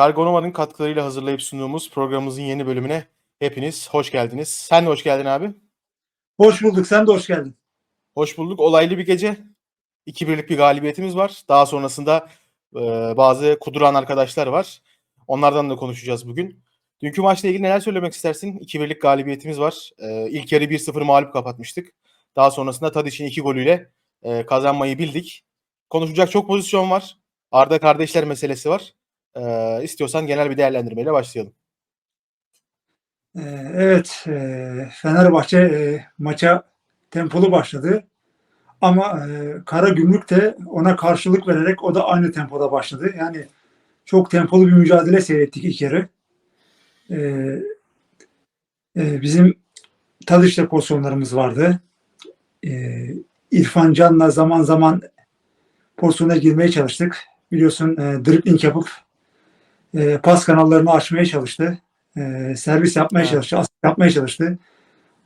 Kargonoma'nın katkılarıyla hazırlayıp sunduğumuz programımızın yeni bölümüne hepiniz hoş geldiniz. Sen de hoş geldin abi. Hoş bulduk. Sen de hoş geldin. Hoş bulduk. Olaylı bir gece. 2-1'lik bir galibiyetimiz var. Daha sonrasında e, bazı kuduran arkadaşlar var. Onlardan da konuşacağız bugün. Dünkü maçla ilgili neler söylemek istersin? 2-1'lik galibiyetimiz var. E, ilk yarı 1-0 mağlup kapatmıştık. Daha sonrasında Tadic'in iki golüyle e, kazanmayı bildik. Konuşacak çok pozisyon var. Arda kardeşler meselesi var. E, istiyorsan genel bir değerlendirmeyle başlayalım. Evet, Fenerbahçe maça tempolu başladı. Ama e, Karagümrük de ona karşılık vererek o da aynı tempoda başladı. Yani çok tempolu bir mücadele seyrettik ilk yarı. Bizim Tadiş'te pozisyonlarımız vardı. İrfan Can'la zaman zaman pozisyona girmeye çalıştık. Biliyorsun dribbling yapıp e, pas kanallarını açmaya çalıştı. E, servis yapmaya Evet. çalıştı, asist yapmaya çalıştı.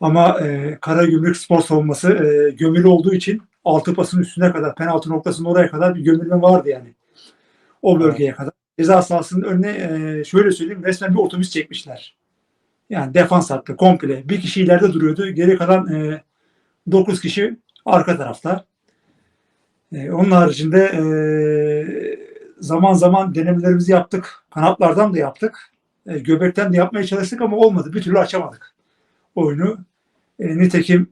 Ama e, Karagümrük spor savunması e, gömülü olduğu için altı pasın üstüne kadar, penaltı noktasının oraya kadar bir gömülme vardı yani. O bölgeye kadar. Ceza sahasının önüne e, şöyle söyleyeyim resmen bir otobüs çekmişler. Yani defans hattı komple. Bir kişi ileride duruyordu. Geri kalan e, 9 kişi arka tarafta. E, onun haricinde e, zaman zaman denemelerimizi yaptık. Kanatlardan da yaptık. E, göbekten de yapmaya çalıştık ama olmadı. Bir türlü açamadık oyunu. E, nitekim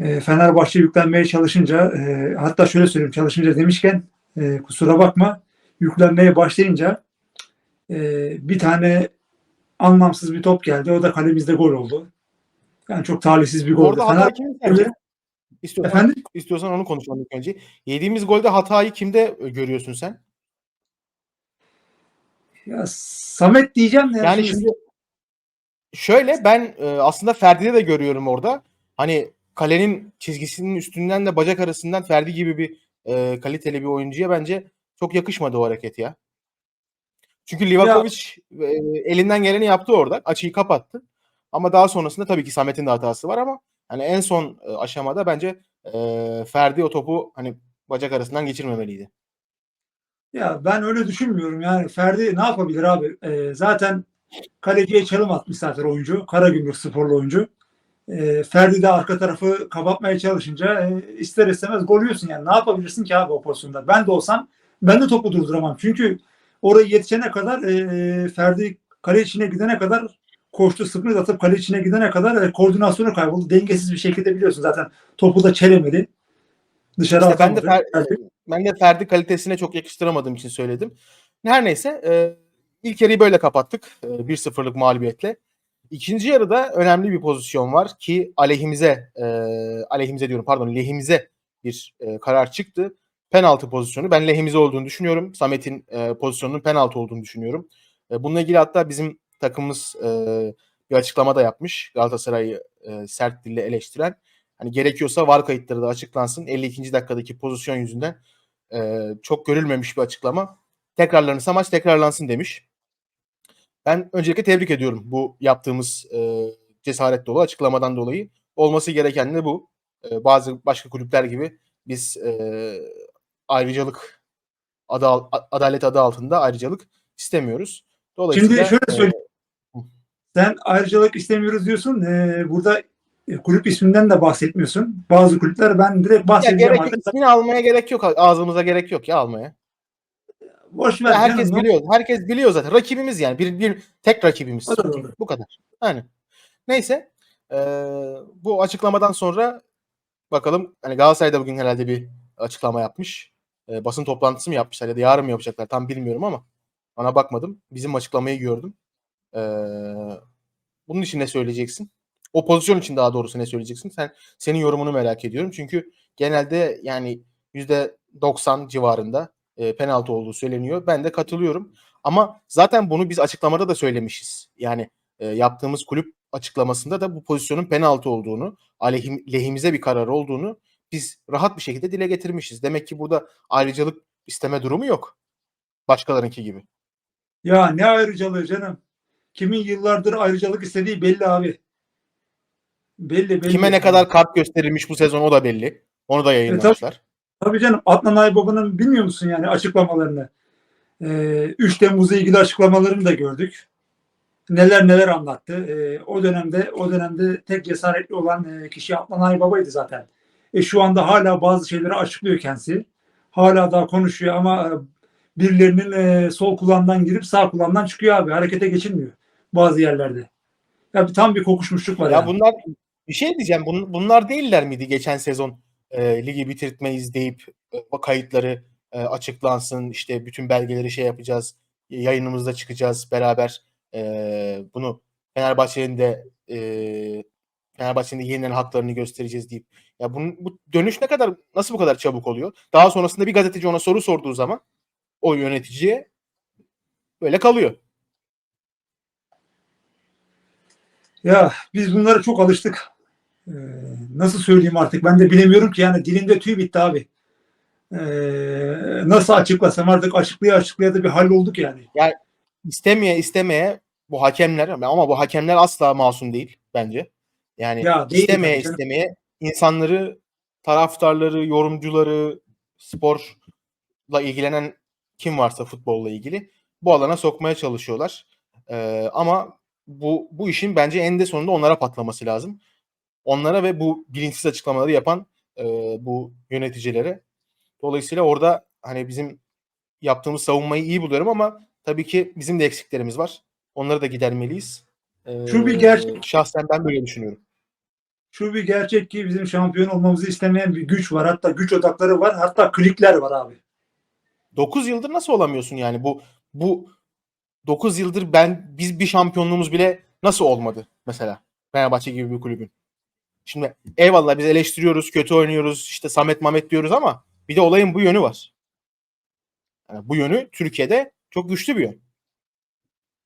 e, Fenerbahçe yüklenmeye çalışınca e, hatta şöyle söyleyeyim çalışınca demişken e, kusura bakma yüklenmeye başlayınca e, bir tane anlamsız bir top geldi. O da kalemizde gol oldu. Yani çok talihsiz bir gol. Orada hata kimin sence? İstiyorsan, Efendim? istiyorsan onu konuşalım ilk önce. Yediğimiz golde hatayı kimde e, görüyorsun sen? Ya, Samet diyeceğim de Yani şimdi şöyle ben e, aslında Ferdi'de de görüyorum orada. Hani kalenin çizgisinin üstünden de bacak arasından Ferdi gibi bir e, kaliteli bir oyuncuya bence çok yakışmadı o hareket ya. Çünkü Livakovic e, elinden geleni yaptı orada. Açıyı kapattı. Ama daha sonrasında tabii ki Samet'in de hatası var ama hani en son e, aşamada bence e, Ferdi o topu hani bacak arasından geçirmemeliydi. Ya ben öyle düşünmüyorum. Yani Ferdi ne yapabilir abi? Ee, zaten kaleciye çalım atmış zaten oyuncu. Karagümrük sporlu oyuncu. Ee, Ferdi de arka tarafı kapatmaya çalışınca e, ister istemez gol yiyorsun yani. Ne yapabilirsin ki abi o pozisyonda? Ben de olsam ben de topu durduramam. Çünkü oraya yetişene kadar e, Ferdi kale içine gidene kadar koştu, sprint atıp kale içine gidene kadar e, koordinasyonu kayboldu. Dengesiz bir şekilde biliyorsun zaten topu da çelemedi. Dışarı İşte ben de. Fer- ben de Ferdi kalitesine çok yakıştıramadığım için söyledim. Her neyse e, ilk yarıyı böyle kapattık. E, 1-0'lık mağlubiyetle. İkinci yarıda önemli bir pozisyon var ki aleyhimize e, aleyhimize diyorum pardon lehimize bir e, karar çıktı. Penaltı pozisyonu. Ben lehimize olduğunu düşünüyorum. Samet'in e, pozisyonunun penaltı olduğunu düşünüyorum. E, bununla ilgili hatta bizim takımımız e, bir açıklama da yapmış. Galatasaray'ı e, sert dille eleştiren. Hani gerekiyorsa var kayıtları da açıklansın. 52. dakikadaki pozisyon yüzünden e, çok görülmemiş bir açıklama. Tekrarlanırsa maç tekrarlansın demiş. Ben öncelikle tebrik ediyorum bu yaptığımız e, cesaret dolu açıklamadan dolayı. Olması gereken de bu. E, bazı başka kulüpler gibi biz e, ayrıcalık adı adalet adı altında ayrıcalık istemiyoruz. Dolayısıyla Şimdi şöyle söyleyeyim. Sen ayrıcalık istemiyoruz diyorsun. Ee, burada e, kulüp isminden de bahsetmiyorsun. Bazı kulüpler ben direkt ya bahsedeceğim. gerek yok. artık. İsmini almaya gerek yok. Ağzımıza gerek yok ya almaya. Boş ver. Ya herkes canım, biliyor. Herkes biliyor zaten. Rakibimiz yani. Bir, bir tek rakibimiz. O da doğru. Bu kadar. Yani. Neyse. eee, bu açıklamadan sonra bakalım hani Galatasaray da bugün herhalde bir açıklama yapmış. Eee, basın toplantısı mı yapmışlar ya da yarın mı yapacaklar tam bilmiyorum ama ona bakmadım. Bizim açıklamayı gördüm. Eee, bunun için ne söyleyeceksin? O pozisyon için daha doğrusu ne söyleyeceksin? Sen senin yorumunu merak ediyorum. Çünkü genelde yani %90 civarında e, penaltı olduğu söyleniyor. Ben de katılıyorum. Ama zaten bunu biz açıklamada da söylemişiz. Yani e, yaptığımız kulüp açıklamasında da bu pozisyonun penaltı olduğunu, aleyhim, lehimize bir karar olduğunu biz rahat bir şekilde dile getirmişiz. Demek ki burada ayrıcalık isteme durumu yok. Başkalarınki gibi. Ya ne ayrıcalığı canım. Kimin yıllardır ayrıcalık istediği belli abi. Belli belli. Kime ne kadar kart gösterilmiş bu sezon o da belli. Onu da yayınlamışlar. Tabii canım Adnan Aybaba'nın bilmiyor musun yani açıklamalarını? E, 3 Temmuz'la ilgili açıklamalarını da gördük. Neler neler anlattı. E, o dönemde o dönemde tek cesaretli olan e, kişi Adnan Aybaba'ydı zaten. E, şu anda hala bazı şeyleri açıklıyor kendisi. Hala daha konuşuyor ama e, birilerinin e, sol kulağından girip sağ kulağından çıkıyor abi. Harekete geçilmiyor bazı yerlerde. Ya bir, tam bir kokuşmuşluk var Ya yani. bunlar bir şey diyeceğim. Bun, bunlar değiller miydi geçen sezon e, ligi bitirtmeyiz deyip e, kayıtları e, açıklansın işte bütün belgeleri şey yapacağız yayınımızda çıkacağız beraber e, bunu Fenerbahçe'nin de e, Fenerbahçe'nin de yeniden haklarını göstereceğiz deyip ya bunun, bu dönüş ne kadar nasıl bu kadar çabuk oluyor? Daha sonrasında bir gazeteci ona soru sorduğu zaman o yöneticiye böyle kalıyor. Ya biz bunlara çok alıştık. Ee, nasıl söyleyeyim artık ben de bilemiyorum ki yani dilimde tüy bitti abi. Ee, nasıl açıklasam artık açıklaya açıklaya da bir hal olduk yani. istemeye istemeye bu hakemler ama bu hakemler asla masum değil bence. Yani Ya değil istemeye canım. istemeye insanları, taraftarları, yorumcuları, sporla ilgilenen kim varsa futbolla ilgili bu alana sokmaya çalışıyorlar. Ee, ama bu bu işin bence en de sonunda onlara patlaması lazım. Onlara ve bu bilinçsiz açıklamaları yapan e, bu yöneticilere. Dolayısıyla orada hani bizim yaptığımız savunmayı iyi buluyorum ama tabii ki bizim de eksiklerimiz var. Onları da gidermeliyiz. Ee, Şu bir gerçek. Şahsen ben böyle düşünüyorum. Şu bir gerçek ki bizim şampiyon olmamızı istemeyen bir güç var. Hatta güç odakları var. Hatta klikler var abi. 9 yıldır nasıl olamıyorsun yani bu bu 9 yıldır ben biz bir şampiyonluğumuz bile nasıl olmadı mesela Fenerbahçe gibi bir kulübün. Şimdi eyvallah biz eleştiriyoruz, kötü oynuyoruz, işte Samet Mamet diyoruz ama bir de olayın bu yönü var. Yani bu yönü Türkiye'de çok güçlü bir yön.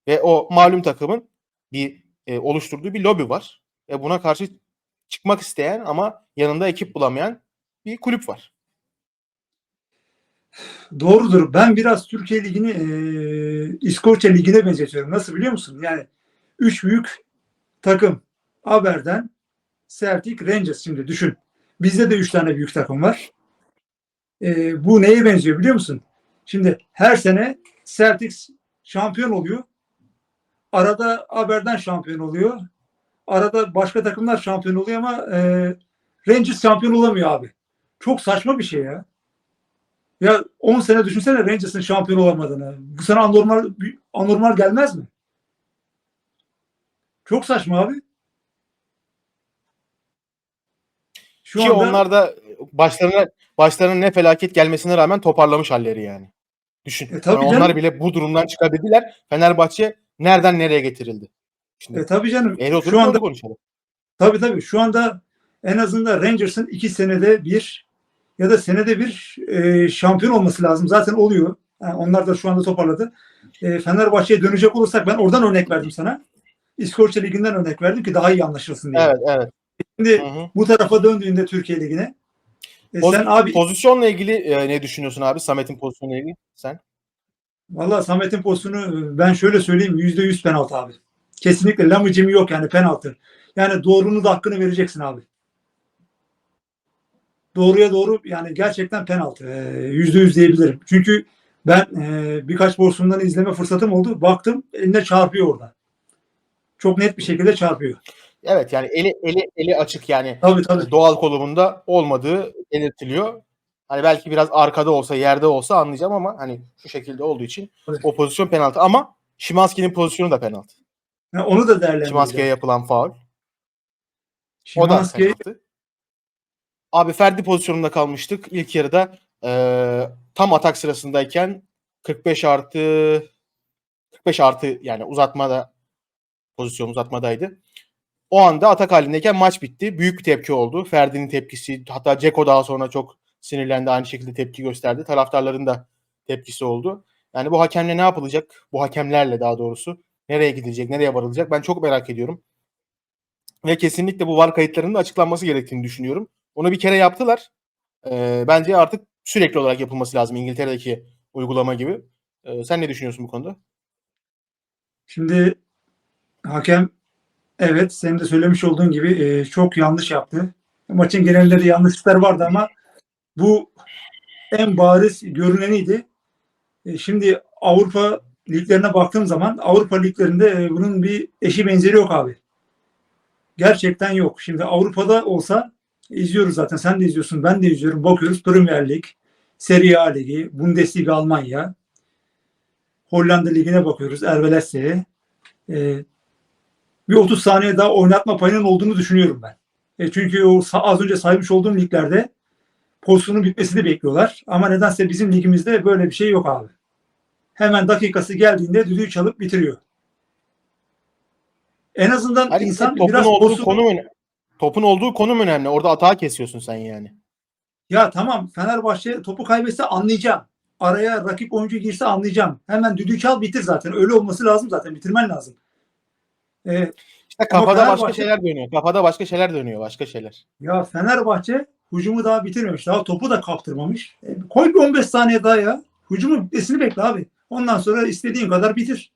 Ve o malum takımın bir e, oluşturduğu bir lobi var. Ve buna karşı çıkmak isteyen ama yanında ekip bulamayan bir kulüp var. Doğrudur. Ben biraz Türkiye Ligi'ni e, İskoçya Ligi'ne benzetiyorum. Nasıl biliyor musun? Yani üç büyük takım. Haber'den Celtic Rangers şimdi düşün. Bizde de üç tane büyük takım var. E, bu neye benziyor biliyor musun? Şimdi her sene Celtic şampiyon oluyor. Arada Haber'den şampiyon oluyor. Arada başka takımlar şampiyon oluyor ama e, Rangers şampiyon olamıyor abi. Çok saçma bir şey ya. Ya 10 sene düşünsene Rangers'ın şampiyon olamadığını. Bu sana anormal anormal gelmez mi? Çok saçma abi. Şu Ki anda onlar da başlarına başlarına ne felaket gelmesine rağmen toparlamış halleri yani. Düşün. E, tabii Yani onlar bile bu durumdan çıkabildiler. Fenerbahçe nereden nereye getirildi? Şimdi e, tabii canım. Şu anda konuşalım. tabii tabii şu anda en azından Rangers'ın iki senede bir ya da senede bir e, şampiyon olması lazım. Zaten oluyor. Yani onlar da şu anda toparladı. E, Fenerbahçe'ye dönecek olursak ben oradan örnek verdim sana. İskoçya Ligi'nden örnek verdim ki daha iyi anlaşılsın diye. Evet, evet. Şimdi Hı hı. bu tarafa döndüğünde Türkiye Ligi'ne e, Poz- sen abi Pozisyonla ilgili e, ne düşünüyorsun abi? Samet'in pozisyonuyla ilgili sen? Valla Samet'in pozisyonu ben şöyle söyleyeyim yüzde yüz penaltı abi. Kesinlikle lamıcımı yok yani penaltı. Yani doğrunu da hakkını vereceksin abi. Doğruya doğru yani gerçekten penaltı. E, Yüzde yüz diyebilirim. Çünkü ben e, birkaç pozisyondan izleme fırsatım oldu. Baktım eline çarpıyor orada. Çok net bir şekilde çarpıyor. Evet yani eli eli eli açık yani Tabii tabii. doğal konumunda olmadığı belirtiliyor. Hani belki biraz arkada olsa, yerde olsa anlayacağım ama hani şu şekilde olduğu için Evet. o pozisyon penaltı ama Şimanski'nin pozisyonu da penaltı. Yani onu da değerlendireceğim. Şimanski'ye yapılan faul. O da Şimanski penaltı. Abi Ferdi pozisyonunda kalmıştık. İlk yarıda eee, tam atak sırasındayken 45 artı 45 artı yani uzatmada pozisyon uzatmadaydı. O anda atak halindeyken maç bitti. Büyük bir tepki oldu. Ferdi'nin tepkisi hatta Ceko daha sonra çok sinirlendi. Aynı şekilde tepki gösterdi. Taraftarların da tepkisi oldu. Yani bu hakemle ne yapılacak? Bu hakemlerle daha doğrusu nereye gidilecek, nereye varılacak? Ben çok merak ediyorum. Ve kesinlikle bu var kayıtlarının da açıklanması gerektiğini düşünüyorum. Onu bir kere yaptılar. Ee, bence artık sürekli olarak yapılması lazım İngiltere'deki uygulama gibi. Ee, sen ne düşünüyorsun bu konuda? Şimdi hakem evet senin de söylemiş olduğun gibi e, çok yanlış yaptı. Maçın genelinde de yanlışlıklar vardı ama bu en bariz görüneniydi. E, şimdi Avrupa liglerine baktığım zaman Avrupa liglerinde e, bunun bir eşi benzeri yok abi. Gerçekten yok. Şimdi Avrupa'da olsa izliyoruz zaten. Sen de izliyorsun. Ben de izliyorum. Bakıyoruz Premier Lig, Serie A Ligi, Bundesliga Almanya, Hollanda Ligi'ne bakıyoruz. Ervelesse'ye. E, bir 30 saniye daha oynatma payının olduğunu düşünüyorum ben. E çünkü o az önce saymış olduğum liglerde pozisyonun bitmesini bekliyorlar. Ama nedense bizim ligimizde böyle bir şey yok abi. Hemen dakikası geldiğinde düdüğü çalıp bitiriyor. En azından Hani insan biraz pozisyon- konum önemli. Topun olduğu konum önemli. Orada atağı kesiyorsun sen yani. Ya tamam Fenerbahçe topu kaybetse anlayacağım. Araya rakip oyuncu girse anlayacağım. Hemen düdüğü çal bitir zaten. Öyle olması lazım zaten. Bitirmen lazım. Ee, İşte kafada başka şeyler dönüyor. Kafada başka şeyler dönüyor. Başka şeyler. ya Fenerbahçe hücumu daha bitirmemiş. Daha topu da kaptırmamış. E, koy bir 15 saniye daha ya. Hücumun bitmesini bekle abi. Ondan sonra istediğin kadar bitir.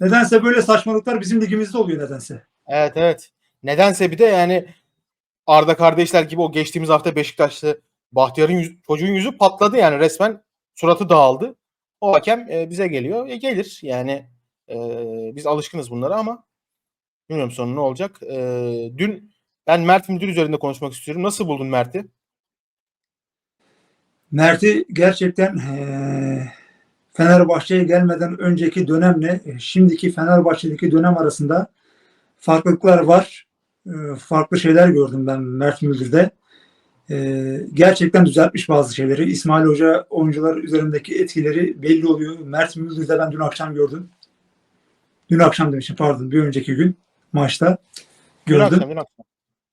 Nedense böyle saçmalıklar bizim ligimizde oluyor nedense. Evet evet. Nedense bir de yani Arda kardeşler gibi o geçtiğimiz hafta Beşiktaş'ta Bahtiyar'ın yüz- çocuğun yüzü patladı yani resmen suratı dağıldı. O hakem e, bize geliyor. E, gelir yani e, biz alışkınız bunlara ama bilmiyorum sonu ne olacak. E, dün ben Mert Müdür üzerinde konuşmak istiyorum. Nasıl buldun Mert'i? Mert'i gerçekten eee, Fenerbahçe'ye gelmeden önceki dönemle e, şimdiki Fenerbahçe'deki dönem arasında farklılıklar var. E, farklı şeyler gördüm ben Mert Müldür'de. E, gerçekten düzeltmiş bazı şeyleri. İsmail Hoca oyuncular üzerindeki etkileri belli oluyor. Mert Müldür'de ben dün akşam gördüm. Dün akşam demişim pardon bir önceki gün maçta Dün gördüm. akşam, dün akşam.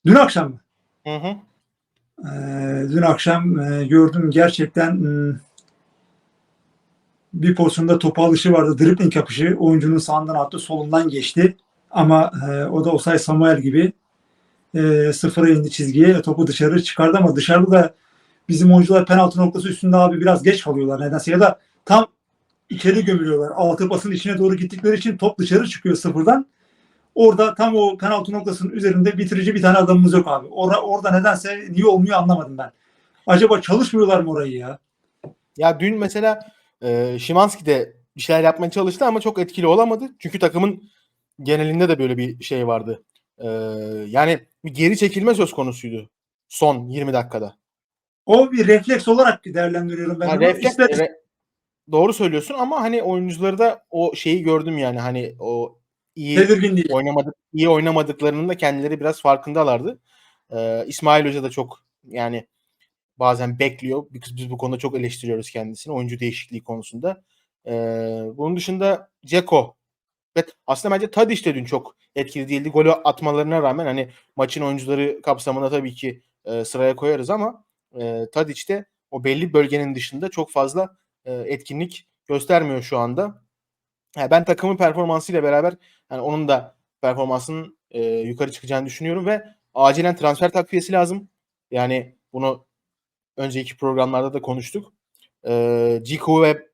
Dün akşam mı? Hı hı. Ee, dün akşam e, gördüm gerçekten hmm, bir pozisyonda topu alışı vardı. Dribbling yapışı. Oyuncunun sağından attı, solundan geçti. Ama e, o da Osay Samuel gibi e, sıfıra indi çizgiye. Topu dışarı çıkardı ama dışarıda da bizim oyuncular penaltı noktası üstünde abi biraz geç kalıyorlar nedense. Ya da tam içeri gömülüyorlar. Altı basın içine doğru gittikleri için top dışarı çıkıyor sıfırdan. Orada tam o penaltı noktasının üzerinde bitirici bir tane adamımız yok abi. Orada, orada nedense niye olmuyor anlamadım ben. Acaba çalışmıyorlar mı orayı ya? Ya dün mesela e, Şimanski de bir şeyler yapmaya çalıştı ama çok etkili olamadı. Çünkü takımın genelinde de böyle bir şey vardı. E, yani bir geri çekilme söz konusuydu son 20 dakikada. O bir refleks olarak değerlendiriyorum ben. Onu. refleks- İster- re- doğru söylüyorsun ama hani oyuncuları da o şeyi gördüm yani hani o iyi tedirgin oynamadık iyi oynamadıklarının da kendileri biraz farkındalardı. Ee, İsmail Hoca da çok yani bazen bekliyor. Biz, biz bu konuda çok eleştiriyoruz kendisini oyuncu değişikliği konusunda. Ee, bunun dışında Ceko ve aslında bence Tadiç de dün çok etkili değildi. Golü atmalarına rağmen hani maçın oyuncuları kapsamında tabii ki e, sıraya koyarız ama e, Tadiç de o belli bölgenin dışında çok fazla e, etkinlik göstermiyor şu anda. Ha, ben takımın performansıyla beraber yani onun da performansının e, yukarı çıkacağını düşünüyorum ve acilen transfer takviyesi lazım. Yani bunu önceki programlarda da konuştuk. E, Ciku ve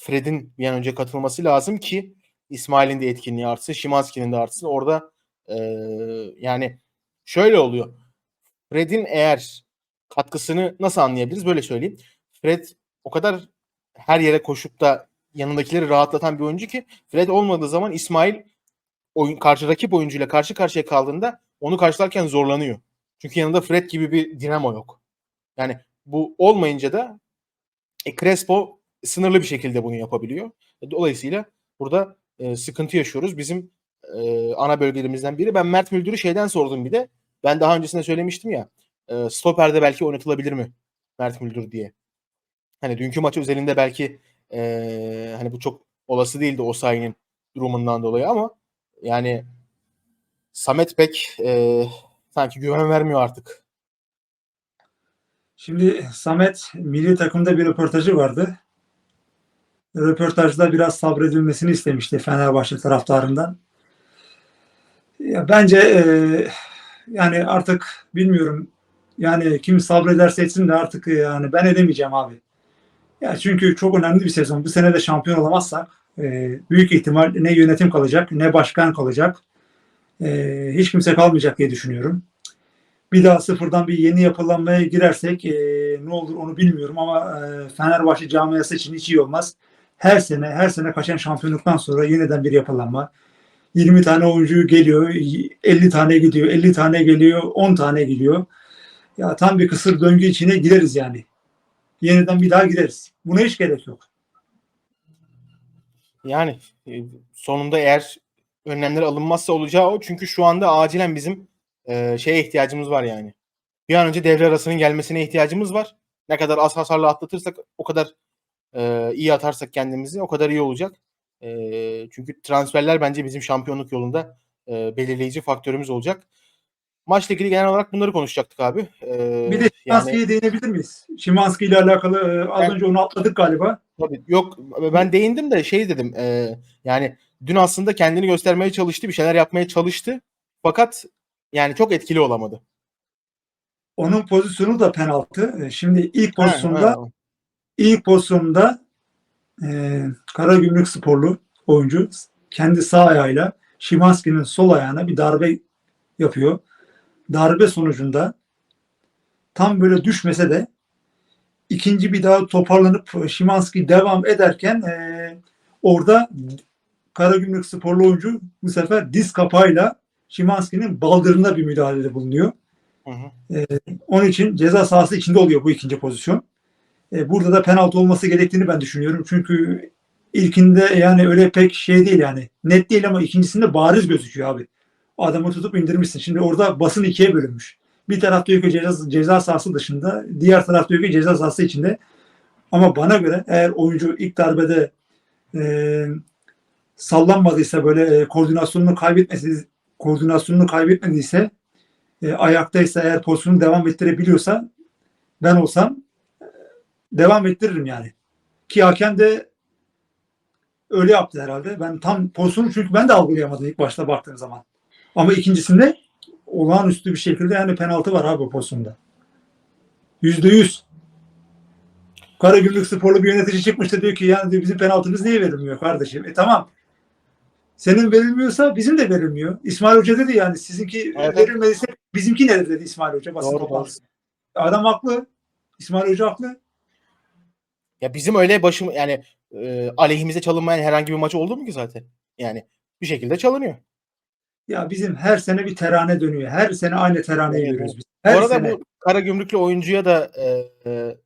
Fred'in bir an önce katılması lazım ki İsmail'in de etkinliği artsın, Şimanski'nin de artsın. Orada e, yani şöyle oluyor. Fred'in eğer katkısını nasıl anlayabiliriz? Böyle söyleyeyim. Fred o kadar her yere koşup da yanındakileri rahatlatan bir oyuncu ki Fred olmadığı zaman İsmail oyun karşı rakip oyuncuyla karşı karşıya kaldığında onu karşılarken zorlanıyor. Çünkü yanında Fred gibi bir dinamo yok. Yani bu olmayınca da e, Crespo sınırlı bir şekilde bunu yapabiliyor. Dolayısıyla burada e, sıkıntı yaşıyoruz. Bizim e, ana bölgelerimizden biri. Ben Mert Müldür'ü şeyden sordum bir de. Ben daha öncesinde söylemiştim ya. E, stoperde belki oynatılabilir mi Mert Müldür diye. Hani dünkü maç özelinde belki e, hani bu çok olası değildi o sayının durumundan dolayı ama yani Samet pek e, sanki güven vermiyor artık. Şimdi Samet milli takımda bir röportajı vardı. Röportajda biraz sabredilmesini istemişti Fenerbahçe taraftarından. Ya bence e, yani artık bilmiyorum yani kim sabrederse etsin de artık yani ben edemeyeceğim abi. Ya çünkü çok önemli bir sezon. Bu sene de şampiyon olamazsak e, büyük ihtimal ne yönetim kalacak ne başkan kalacak. E, hiç kimse kalmayacak diye düşünüyorum. Bir daha sıfırdan bir yeni yapılanmaya girersek e, ne olur onu bilmiyorum ama e, Fenerbahçe camiası için hiç iyi olmaz. Her sene her sene kaçan şampiyonluktan sonra yeniden bir yapılanma. 20 tane oyuncu geliyor, 50 tane gidiyor, 50 tane geliyor, 10 tane geliyor. Ya tam bir kısır döngü içine gireriz yani. Yeniden bir daha gireriz. Buna hiç gerek yok. Yani e, sonunda eğer önlemler alınmazsa olacağı o. Çünkü şu anda acilen bizim e, şeye ihtiyacımız var yani. Bir an önce devre arasının gelmesine ihtiyacımız var. Ne kadar az hasarla atlatırsak o kadar e, iyi atarsak kendimizi o kadar iyi olacak. E, çünkü transferler bence bizim şampiyonluk yolunda e, belirleyici faktörümüz olacak. Maçla ilgili genel olarak bunları konuşacaktık abi. E, Bir de Şimanski'ye değinebilir miyiz? Şimanski ile alakalı az Ben- önce onu atladık galiba. Tabii yok ben değindim de şey dedim e, yani dün aslında kendini göstermeye çalıştı bir şeyler yapmaya çalıştı fakat yani çok etkili olamadı. Onun pozisyonu da penaltı. Şimdi ilk pozisyonda Ha, ha. İlk pozisyonda e, Karagümrük sporlu oyuncu kendi sağ ayağıyla Şimanski'nin sol ayağına bir darbe yapıyor. Darbe sonucunda tam böyle düşmese de ikinci bir daha toparlanıp Şimanski devam ederken e, orada Karagümrük sporlu oyuncu bu sefer diz kapağıyla Şimanski'nin baldırına bir müdahalede bulunuyor. Hı hı. Onun için ceza sahası içinde oluyor bu ikinci pozisyon. E, burada da penaltı olması gerektiğini ben düşünüyorum. Çünkü ilkinde yani öyle pek şey değil yani. Net değil ama ikincisinde bariz gözüküyor abi. Adamı tutup indirmişsin. Şimdi orada basın ikiye bölünmüş. Bir taraf diyor ki ceza, ceza sahası dışında. Diğer taraf diyor ki ceza sahası içinde. Ama bana göre eğer oyuncu ilk darbede e, sallanmadıysa böyle e, koordinasyonunu kaybetmesi koordinasyonunu kaybetmediyse e, ayaktaysa eğer pozisyonu devam ettirebiliyorsa ben olsam devam ettiririm yani. Ki hakem de öyle yaptı herhalde. Ben tam pozisyonu çünkü ben de algılayamadım ilk başta baktığım zaman. Ama ikincisinde olağanüstü bir şekilde yani penaltı var abi o pozisyonda. Yüzde yüz. Karagümrük sporlu bir yönetici çıkmıştı diyor ki yani diyor, bizim penaltımız niye verilmiyor kardeşim? E tamam. Senin verilmiyorsa bizim de verilmiyor. İsmail Hoca dedi yani sizinki Evet. verilmediyse bizimki ne dedi İsmail Hoca basın toplantısı. Adam haklı. İsmail Hoca haklı. Ya bizim öyle başım yani e, aleyhimize çalınmayan herhangi bir maç oldu mu ki zaten? Yani bir şekilde çalınıyor. Ya bizim her sene bir terane dönüyor. Her sene aynı teraneyi Evet, görüyoruz biz. Bu Her arada sene. bu kara gümrüklü oyuncuya da e, e,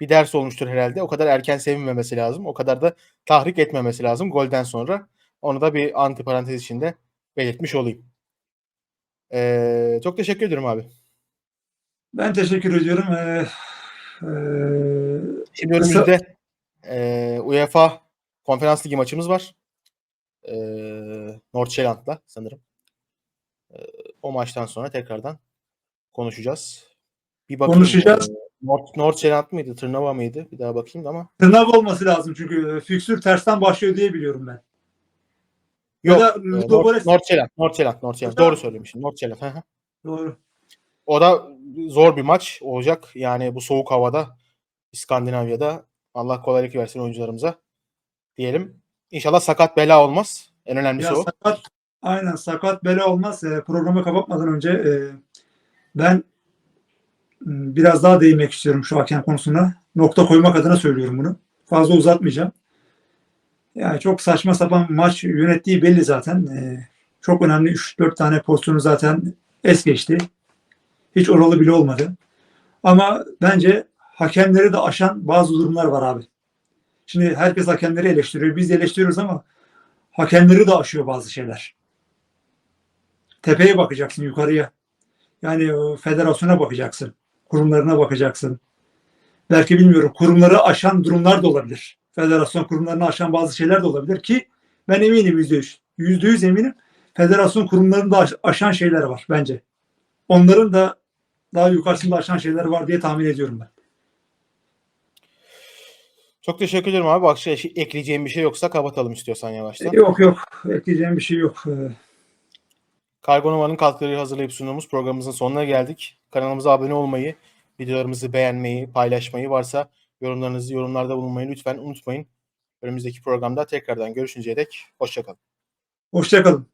bir ders olmuştur herhalde. O kadar erken sevinmemesi lazım. O kadar da tahrik etmemesi lazım golden sonra. Onu da bir antiparantez içinde belirtmiş olayım. E, çok teşekkür ederim abi. Ben teşekkür ediyorum. Ee, Şimdi önümüzde e, UEFA Konferans Ligi maçımız var. E, Nordsjælland'la sanırım. E, o maçtan sonra tekrardan konuşacağız. Bir bakayım. Konuşacağız. E, Nord, Nordsjælland mıydı? Tırnava mıydı? Bir daha bakayım da ama. tırnak olması lazım çünkü fiksür tersten başlıyor diye biliyorum ben. Yok. Da e, Nord, Nordsjælland. Nordsjælland. Nordsjælland. Doğru söylemişim. Nordsjælland. Doğru. o da zor bir maç olacak. Yani bu soğuk havada İskandinavya'da Allah kolaylık versin oyuncularımıza diyelim. İnşallah sakat bela olmaz. En önemlisi Ya o. sakat, aynen sakat bela olmaz. Ee, programı kapatmadan önce e, ben biraz daha değinmek istiyorum şu hakem konusuna. Nokta koymak adına söylüyorum bunu. Fazla uzatmayacağım. Yani çok saçma sapan maç yönettiği belli zaten. Ee, çok önemli 3-4 tane pozisyonu zaten es geçti. Hiç oralı bile olmadı. Ama bence hakemleri de aşan bazı durumlar var abi. Şimdi herkes hakemleri eleştiriyor. Biz de eleştiriyoruz ama hakemleri de aşıyor bazı şeyler. Tepeye bakacaksın yukarıya. Yani o federasyona bakacaksın. Kurumlarına bakacaksın. Belki bilmiyorum kurumları aşan durumlar da olabilir. Federasyon kurumlarını aşan bazı şeyler de olabilir ki ben eminim yüzde yüz. Yüzde yüz eminim federasyon kurumlarını da aş- aşan şeyler var bence. Onların da daha yukarısında aşan şeyler var diye tahmin ediyorum ben. Çok teşekkür ederim abi. Bak şey, ekleyeceğim bir şey yoksa kapatalım istiyorsan yavaştan. Yok yok ekleyeceğim bir şey yok. Ee, Kargo Nova'nın katkıları hazırlayıp sunduğumuz programımızın sonuna geldik. Kanalımıza abone olmayı, videolarımızı beğenmeyi, paylaşmayı varsa yorumlarınızı yorumlarda bulunmayı lütfen unutmayın. Önümüzdeki programda tekrardan görüşünceye dek hoşçakalın. Hoşçakalın.